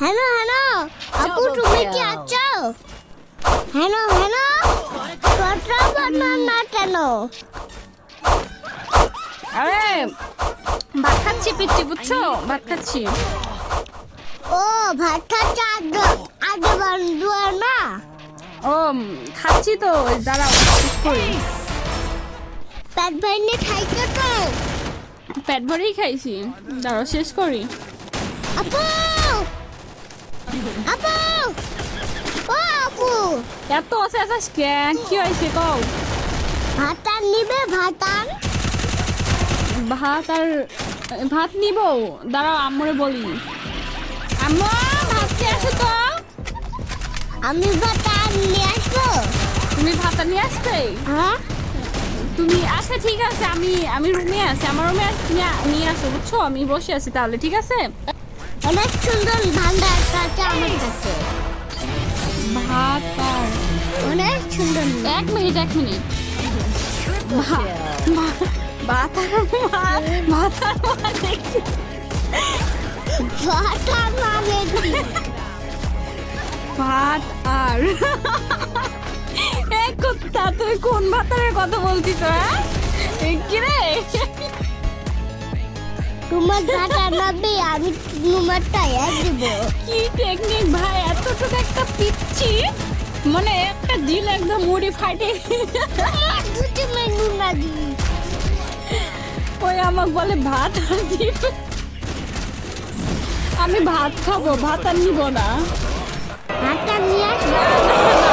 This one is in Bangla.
Hello hello. আপু তুমি কি আছো? Hello hello. কথা বলো না কেন? আরে ভাত খাচ্ছি পিচ্ছি বুঝছ? ভাত খাচ্ছি। ও ভাত খাচ্ছে আগে আগে বন্ধু না? ও খাচ্ছি তো দাঁড়াও শেষ করি পেট ভেঙে খাইছো তো? পেট ভরেই খাইছি। দাঁড়াও শেষ করি। আপু! আপু ও আপু এত চেঁচাস কে কি হয়েছে কও ভাতান নিবে ভাতান ভাত আর ভাত নিব দাঁড়াও আম্মুরে বলি আম্মু ভাত আসো তো আমি ভাতান নিয়ে আসব তুমি ভাতটা নিয়ে আসবে হ্যাঁ তুমি আচ্ছা ঠিক আছে আমি আমি রুমে আছি আমার রুমে আছি নিয়ে আসো বুঝছ আমি বসে আছি তাহলে ঠিক আছে অনেক সুন্দর ভান্ডার কাছে আমার কাছে। ভাত আর অনেক সুন্দর। এক মিনিট এক মিনিট। ভা- ভা- ভাত আর মা- ভাত আর মা দেখছি। ভাতান মানে কি? ভাত আর এক কথা তুই কোন ভাতারের কথা বলছিস হ্যাঁ? তোমার ভাতান নবে আমি তোমারটা এক দিব। কি টেকনিক ভাই এতটুকু একটা পিচ্ছি? মানে একটা দিল একদম মুড়ি ফাটে। দুটি মেনু না দিই ওই আমাকে বলে ভাত আর দিব আমি ভাত খাব ভাত আর নিব না। ভাতান নিয়ে আসব?